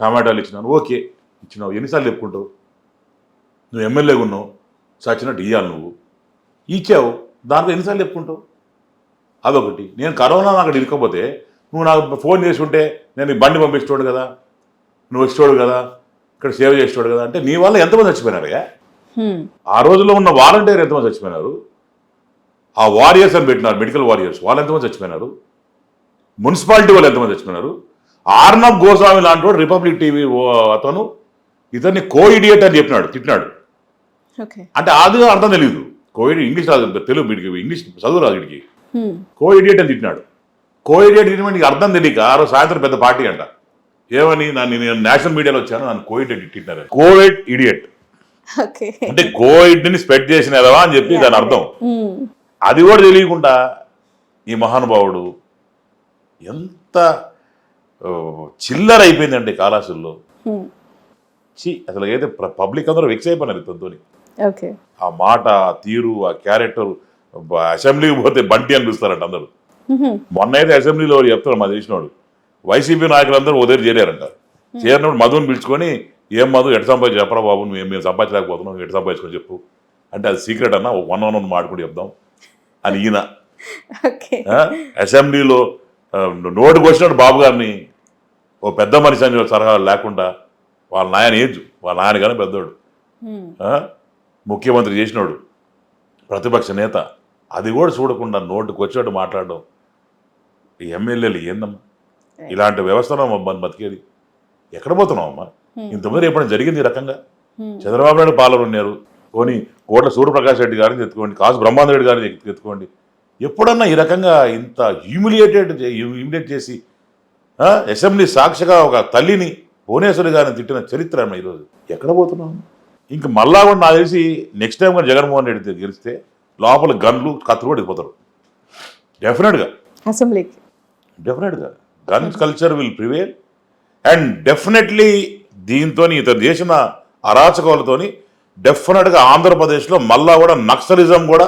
టమాటాలు ఇచ్చినాను. ఓకే ఇచ్చినావు. ఎన్నిసార్లు చెప్పుకుంటావు? నువ్వు ఎమ్మెల్యేగా ఉన్నావు. సచ్చినట్టు ఇవ్వాలి నువ్వు. ఇచ్చావు. దాంట్లో ఎన్నిసార్లు చెప్పుకుంటావు? అదొకటి. నేను కరోనా నాకు ఇరుకపోతే నువ్వు నాకు ఫోన్ చేసి ఉంటే నేను బండి పంపించేవాడు కదా? నువ్వు వచ్చేవాడు కదా? ఇక్కడ సేవ చేసేవాడు కదా? అంటే నీ వల్ల ఎంతమంది చచ్చిపోయినారయ్యా హ్మ్. ఆ రోజుల్లో ఉన్న వాలంటీర్ ఎంతమంది చచ్చిపోయినారు? ఆ వారియర్స్ అని పెట్టినారు మెడికల్ వారియర్స్. వాళ్ళు ఎంతమంది చచ్చిపోయినారు? మున్సిపాలిటీ వాళ్ళు ఎంతమంది చచ్చిపోయినారు? ఆర్నబ్ గోస్వామి లాంటి వాడు రిపబ్లిక్ టీవీ అతను ఇతన్ని కో ఇడియట్ అని చెప్పినాడు తిట్టినాడు. అంటే అది అర్థం తెలియదు కోయిడ్ ఇంగ్లీష్ రాదు తెలుగు వీడికి ఇంగ్లీష్ చదువు రాదు వీడికి. కో ఇడియట్ అని తిట్టినాడు. కో ఇడియట్ తినడానికి అర్థం తెలియక ఆ రోజు సాయంత్రం పెద్ద పార్టీ అంట. ఏమని నన్ను నేను నేషనల్ మీడియాలో వచ్చాను నన్ను కోవిడ్ తిట్టినారు. Covid idiot okay. అంటే కోవిడ్ని స్ప్రెడ్ చేసినదా అని చెప్పి దాని అర్థం. అది కూడా తెలియకుండా ఈ మహానుభావుడు ఎంత చిల్లర అయిపోయిందండి కాలాసుల్లో. చి అసలు ఏదైతే పబ్లిక్ అందరూ వెక్స్ అయిపోయినారు ఇతనితోని ఓకే. ఆ మాట ఆ తీరు ఆ క్యారెక్టర్ అసెంబ్లీకి పోతే బంటి అని పిలుస్తారంట అందరూ. మొన్న అయితే అసెంబ్లీలో చెప్తారు మా తెలిసినోడు. వైసీపీ నాయకులందరూ ఉదయం చేరారంట. చేరినప్పుడు మధుని పిలుచుకొని ఏం మధు ఎటు సంపాదించి చెప్పరా బాబు మేము మేము సంపాదించలేకపోతున్నాం ఎటు సంపాదించుకొని చెప్పు. అంటే అది సీక్రెట్ అన్న వన్ వన్ వన్ మాట్లాడుకుని చెప్దాం అని ఈయన. అసెంబ్లీలో నోటుకు వచ్చినట్టు బాబు గారిని. ఓ పెద్ద మనిషి అని సలహా లేకుండా వాళ్ళ నాయన ఏజ్ వాళ్ళ నాయన కానీ పెద్దోడు? ముఖ్యమంత్రి చేసినోడు ప్రతిపక్ష నేత. అది కూడా చూడకుండా నోటుకు వచ్చేట్టు మాట్లాడడం. ఈ ఎమ్మెల్యేలు ఏందమ్మా? ఇలాంటి వ్యవస్థలో మనం బతికేది. ఎక్కడ పోతున్నాం అమ్మా ఇంతమంది ఎప్పుడైనా జరిగింది ఈ రకంగా. చంద్రబాబు నాయుడు పాలన ఉన్నారు. పోనీ కోట్ల సూర్యప్రకాష్ రెడ్డి గారిని ఎత్తుకోండి కాసు బ్రహ్మాండ రెడ్డి గారిని ఎత్తు- ఎత్తుకోండి. ఎప్పుడన్నా ఈ రకంగా ఇంత హ్యూమిలియేటెడ్ హ్యూమిలియేట్ చేసి అసెంబ్లీ సాక్షిగా ఒక తల్లిని భువనేశ్వరి గారిని తిట్టిన చరిత్ర ఈరోజు. ఎక్కడ పోతున్నాం ఇంక మళ్ళా కూడా నాకు తెలిసి నెక్స్ట్ టైం కూడా జగన్మోహన్ రెడ్డి గెలిస్తే లోపల గన్లు కత్తులు కూడా వెళ్ళిపోతారు డెఫినెట్గా అసెంబ్లీకి. డెఫినెట్గా guns culture will prevail and definitely దీంతో ఇతను చేసిన అరాచకాలతోని డెఫినెట్గా ఆంధ్రప్రదేశ్లో మళ్ళా కూడా నక్సలిజం కూడా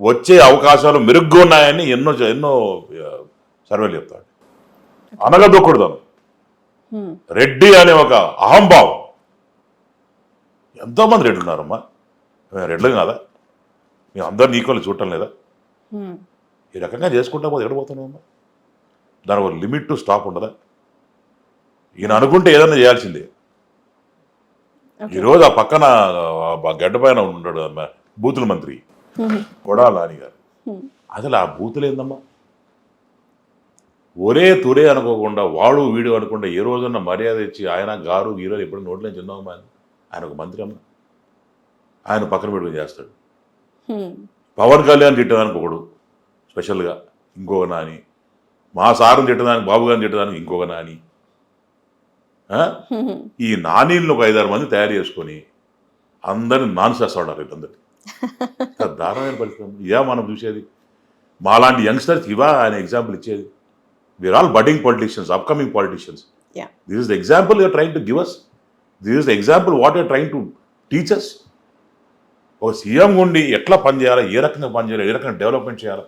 వచ్చే అవకాశాలు మెరుగ్గా ఉన్నాయని ఎన్నో ఎన్నో సర్వేలు చెప్తాడు అనగదొక్కుడుదాం హ్మ్. రెడ్డి అనే ఒక అహంభావం. ఎంతోమంది రెడ్లు ఉన్నారమ్మా మేము రెడ్లు కాదా? మేము అందరిని ఈక్వల్ చూడటం లేదా. ఈ రకంగా చేసుకుంటా పోతే ఎక్కడ పోతున్నామమ్మా దానికి ఒక లిమిట్ టు స్టాప్ ఉండదా? ఈయన అనుకుంటే ఏదైనా చేయాల్సిందే. ఈరోజు ఆ పక్కన గడ్డ పైన ఉంటాడు అమ్మ, బూతుల మంత్రి. హ్మ్. కొడా నాని గారు. అసలు ఆ బూతులు ఏందమ్మా? ఒరే తురే అనుకోకుండా వాడు వీడు అనుకుండా ఏ రోజున్న మర్యాద ఇచ్చి ఆయన గారు గీరో ఎప్పుడు నోట్లో చిన్నమ్మా ఆయన ఆయన ఒక మంత్రి అమ్మ. ఆయన పక్కన పెట్టుకుని చేస్తాడు. పవన్ కళ్యాణ్ తిట్టడానికి ఒకడు స్పెషల్గా ఇంకొక నాని. మా సార్ని తిట్టడానికి బాబు గారిని తిట్టడానికి ఇంకొక నాని. ఈ నానీలను ఒక ఐదారు మంది తయారు చేసుకొని అందరిని నాన్ వీళ్ళందరినీ. ఎంత దారుణమైన పరిస్థితి ఇవా మనం చూసేది. మాలాంటి యంగ్స్టర్స్ ఇవా ఆయన ఎగ్జాంపుల్ ఇచ్చేది. We are all budding politicians upcoming politicians Yeah. This is the example you're trying to give us this is the example what you're trying to teachers ఒక సీఎం ఉండి ఎట్లా పనిచేయాలి ఏ రకంగా పనిచేయాలి ఏ రకంగా డెవలప్మెంట్ చేయాలి?